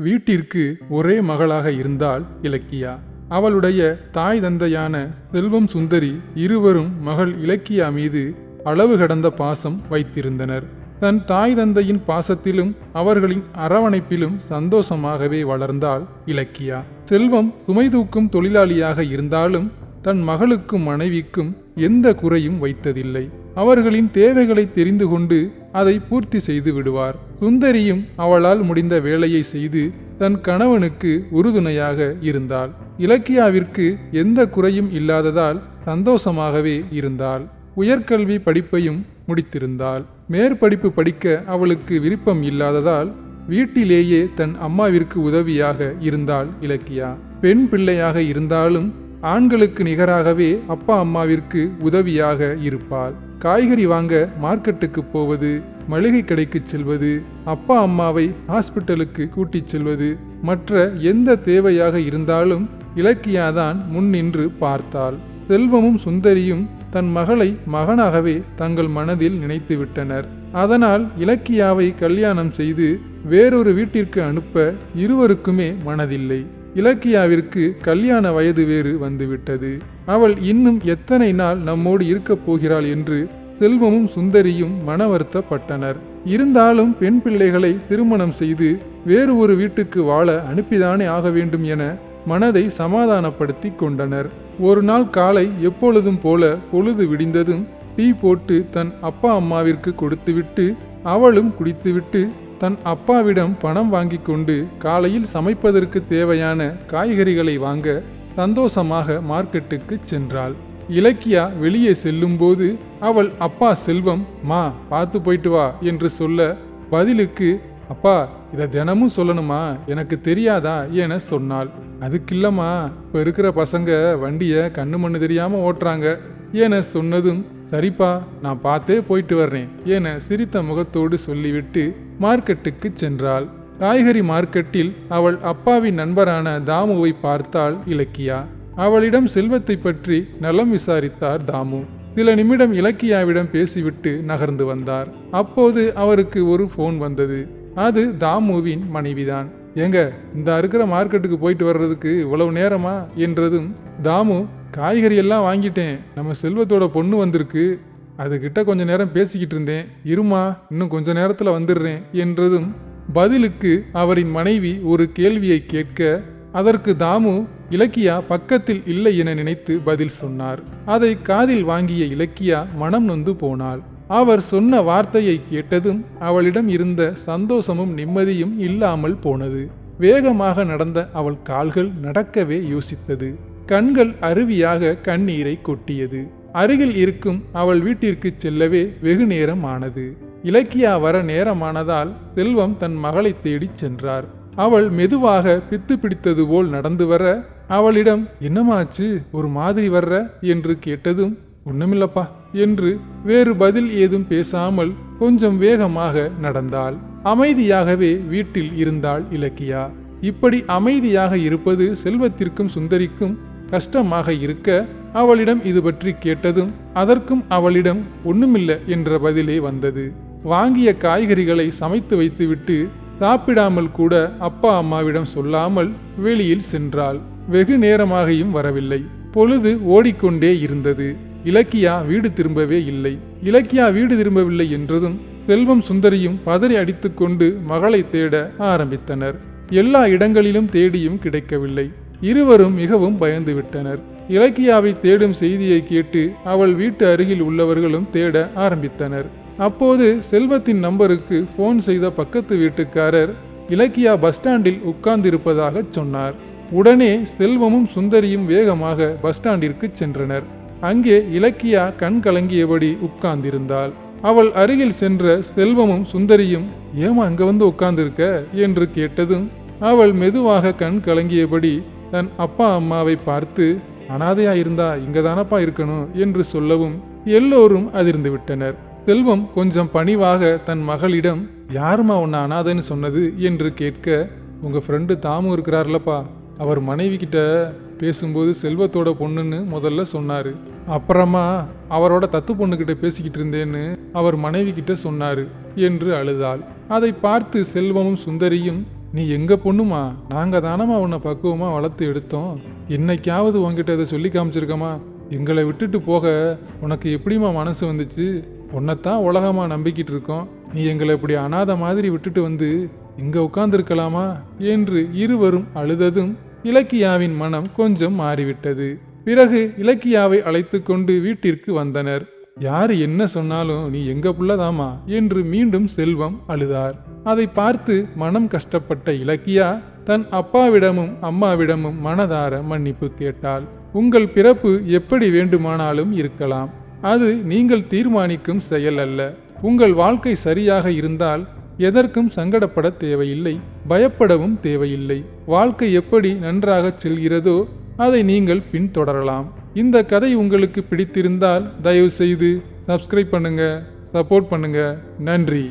வீட்டிற்கு ஒரே மகளாக இருந்தாள் இலக்கியா. அவளுடைய தாய் தந்தையான செல்வம் சுந்தரி இருவரும் மகள் இலக்கியா மீது அளவு கடந்த பாசம் வைத்திருந்தனர். தன் தாய் தந்தையின் பாசத்திலும் அவர்களின் அரவணைப்பிலும் சந்தோஷமாகவே வளர்ந்தாள் இலக்கியா. செல்வம் சுமை தூக்கும் தொழிலாளியாக இருந்தாலும் தன் மகளுக்கும் மனைவிக்கும் எந்த குறையும் வைத்ததில்லை. அவர்களின் தேவைகளை தெரிந்து கொண்டு அதை பூர்த்தி செய்து விடுவார். சுந்தரியும் அவளால் முடிந்த வேலையை செய்து தன் கணவனுக்கு உறுதுணையாக இருந்தாள். இலக்கியாவிற்கு எந்த குறையும் இல்லாததால் சந்தோஷமாகவே இருந்தாள். உயர்கல்வி படிப்பையும் முடித்திருந்தாள். மேற்படிப்பு படிக்க அவளுக்கு விருப்பம் இல்லாததால் வீட்டிலேயே தன் அம்மாவிற்கு உதவியாக இருந்தாள் இலக்கியா. பெண் பிள்ளையாக இருந்தாலும் ஆண்களுக்கு நிகராகவே அப்பா அம்மாவிற்கு உதவியாக இருப்பாள். காய்கறி வாங்க மார்க்கெட்டுக்கு போவது மளிகை கடைக்கு செல்வது அப்பா அம்மாவை ஹாஸ்பிட்டலுக்கு கூட்டிச் செல்வது மற்ற எந்த தேவையாக இருந்தாலும் இலக்கியாதான் முன்னின்று பார்த்தாள். செல்வமும் சுந்தரியும் தன் மகளை மகனாகவே தங்கள் மனதில் நினைத்து விட்டனர். அதனால் இலக்கியாவை கல்யாணம் செய்து வேறொரு வீட்டிற்கு அனுப்ப இருவருக்குமே மனதில்லை. இலக்கியாவிற்கு கல்யாண வயது வேறு வந்துவிட்டது. அவள் இன்னும் எத்தனை நாள் நம்மோடு இருக்கப் போகிறாள் என்று செல்வமும் சுந்தரியும் மன வருத்தப்பட்டனர் இருந்தாலும் பெண் பிள்ளைகளை திருமணம் செய்து வேறு ஒரு வீட்டுக்கு வாழ அனுப்பிதானே ஆக வேண்டும் என மனதை சமாதானப்படுத்தி கொண்டனர். ஒரு நாள் காலை எப்பொழுதும் போல பொழுது விடிந்ததும் டீ போட்டு தன் அப்பா அம்மாவிற்கு கொடுத்துவிட்டு அவளும் குடித்துவிட்டு தன் அப்பாவிடம் பணம் வாங்கி கொண்டு காலையில் சமைப்பதற்கு தேவையான காய்கறிகளை வாங்க சந்தோஷமாக மார்க்கெட்டுக்கு சென்றாள். இலக்கியா வெளியே செல்லும்போது அவள் அப்பா செல்வம் மா பார்த்து போயிட்டு வா என்று சொல்ல பதிலுக்கு அப்பா இதை தினமும் சொல்லணுமா? எனக்கு தெரியாதா? என சொன்னாள். அதுக்கில்லம்மா இப்போ இருக்கிற பசங்க வண்டியை கண்ணு மண்ணு தெரியாம ஓட்டுறாங்க என சொன்னதும் சரிப்பா நான் பார்த்தே போயிட்டு வர்றேன் என சிரித்த முகத்தோடு சொல்லிவிட்டு மார்க்கெட்டுக்கு சென்றாள். காய்கறி மார்க்கெட்டில் அவள் அப்பாவின் நண்பரான தாமுவை பார்த்தாள் இலக்கியா. அவளிடம் செல்வத்தை பற்றி நலம் விசாரித்தார் தாமு. சில நிமிடம் இலக்கியாவிடம் பேசிவிட்டு நகர்ந்து வந்தார். அப்போது அவருக்கு ஒரு ஃபோன் வந்தது. அது தாமுவின் மனைவிதான். ஏங்க இந்த இருக்கிற மார்க்கெட்டுக்கு போயிட்டு வர்றதுக்கு இவ்வளவு நேரமா? என்றதும் தாமு காய்கறி எல்லாம் வாங்கிட்டேன். நம்ம செல்வத்தோட பொண்ணு வந்திருக்கு. அதுகிட்ட கொஞ்ச நேரம் பேசிக்கிட்டு இருந்தேன். இருமா இன்னும் கொஞ்ச நேரத்துல வந்துடுறேன். என்றதும் பதிலுக்கு அவரின் மனைவி ஒரு கேள்வியை கேட்க அதற்கு தாமு இலக்கியா பக்கத்தில் இல்லை என நினைத்து பதில் சொன்னார். அதை காதில் வாங்கிய இலக்கியா மனம் நொந்து போனாள். அவர் சொன்ன வார்த்தையை கேட்டதும் அவளிடம் இருந்த சந்தோஷமும் நிம்மதியும் இல்லாமல் போனது. வேகமாக நடந்த அவள் கால்கள் நடக்கவே யோசித்தது. கண்கள் அருவியாக கண்ணீரை கொட்டியது. அருகில் இருக்கும் அவள் வீட்டிற்கு செல்லவே வெகு நேரம் ஆனது இலக்கியா வர நேரமானதால் செல்வம் தன் மகளை தேடிச் சென்றார். அவள் மெதுவாக பித்து பிடித்தது போல் நடந்து வர அவளிடம் என்னமாச்சு? ஒரு மாதிரி வர்ற? என்று கேட்டதும் ஒண்ணுமில்லப்பா என்று வேறு பதில் ஏதும் பேசாமல் கொஞ்சம் வேகமாக நடந்தாள். அமைதியாகவே வீட்டில் இருந்தாள் இலக்கியா. இப்படி அமைதியாக இருப்பது செல்வத்திற்கும் சுந்தரிக்கும் கஷ்டமாக இருக்க அவளிடம் இது பற்றி கேட்டதும் அதற்கும் அவளிடம் ஒண்ணுமில்ல என்ற பதிலே வந்தது. வாங்கிய காய்கறிகளை சமைத்து வைத்துவிட்டு சாப்பிடாமல் கூட அப்பா அம்மாவிடம் சொல்லாமல் வெளியில் சென்றாள். வெகு நேரமாகியும் வரவில்லை. பொழுது ஓடிக்கொண்டே இருந்தது. இலக்கியா வீடு திரும்பவே இல்லை. இலக்கியா வீடு திரும்பவில்லை என்றதும் செல்வம் சுந்தரியும் பதறி அடித்துக்கொண்டு மகளை தேட ஆரம்பித்தனர். எல்லா இடங்களிலும் தேடியும் கிடைக்கவில்லை. இருவரும் மிகவும் பயந்து விட்டனர் இலக்கியாவை தேடும் செய்தியை கேட்டு அவள் வீட்டு அருகில் உள்ளவர்களும் தேட ஆரம்பித்தனர். அப்போது செல்வத்தின் நம்பருக்கு ஃபோன் செய்த பக்கத்து வீட்டுக்காரர் இலக்கியா பஸ் ஸ்டாண்டில் உட்கார்ந்திருப்பதாக சொன்னார். உடனே செல்வமும் சுந்தரியும் வேகமாக பஸ் ஸ்டாண்டிற்கு சென்றனர். அங்கே இலக்கியா கண் கலங்கியபடி உட்கார்ந்திருந்தாள். அவள் அருகில் சென்ற செல்வமும் சுந்தரியும் ஏமா அங்க வந்து உட்கார்ந்திருக்க? என்று கேட்டதும் அவள் மெதுவாக கண் கலங்கியபடி தன் அப்பா அம்மாவை பார்த்து அனாதையா இருந்தா இங்கதானப்பா இருக்கணும்? என்று சொல்லவும் எல்லோரும் அதிர்ந்து விட்டனர். செல்வம் கொஞ்சம் பணிவாக தன் மகளிடம் யாருமா உன்னை அனாதன்னு சொன்னது? என்று கேட்க உங்க ஃப்ரெண்டு தாமும் இருக்கிறார்லப்பா. அவர் மனைவி கிட்ட பேசும்போது செல்வத்தோட பொண்ணுன்னு முதல்ல சொன்னாரு. அப்புறமா அவரோட தத்து பொண்ணுகிட்ட பேசிக்கிட்டு இருந்தேன்னு அவர் மனைவி கிட்ட சொன்னாரு என்று அழுதாள். அதை பார்த்து செல்வமும் சுந்தரியும் நீ எங்க பொண்ணுமா? நாங்க தானமா உன்னை பக்குவமா வளர்த்து எடுத்தோம். என்னைக்காவது உன்கிட்ட இதை சொல்லி காமிச்சிருக்கமா எங்களை விட்டுட்டு போக உனக்கு எப்படிம்மா மனசு வந்துச்சு? உன்னைத்தான் உலகமாக நம்பிக்கிட்டு இருக்கோம். நீ எங்களை இப்படி அனாதை மாதிரி விட்டுட்டு வந்து இங்கே உட்கார்ந்துருக்கலாமா? என்று இருவரும் அழுததும் இலக்கியாவின் மனம் கொஞ்சம் மாறிவிட்டது. பிறகு இலக்கியாவை அழைத்து கொண்டு வீட்டிற்கு வந்தனர். யாரு என்ன சொன்னாலும் நீ எங்க புள்ளதாமா என்று மீண்டும் செல்வம் அழுதார். அதை பார்த்து மனம் கஷ்டப்பட்ட இலக்கியா தன் அப்பாவிடமும் அம்மாவிடமும் மனதார மன்னிப்பு கேட்டாள். உங்கள் பிறப்பு எப்படி வேண்டுமானாலும் இருக்கலாம். அது நீங்கள் தீர்மானிக்கும் செயல் அல்ல. உங்கள் வாழ்க்கை சரியாக இருந்தால் எதற்கும் சங்கடப்பட தேவையில்லை பயப்படவும் தேவையில்லை. வாழ்க்கை எப்படி நன்றாகச் செல்கிறதோ அதை நீங்கள் பின்தொடரலாம். இந்த கதை உங்களுக்கு பிடித்திருந்தால் தயவு செய்து சப்ஸ்கிரைப் பண்ணுங்க சப்போர்ட் பண்ணுங்க. நன்றி.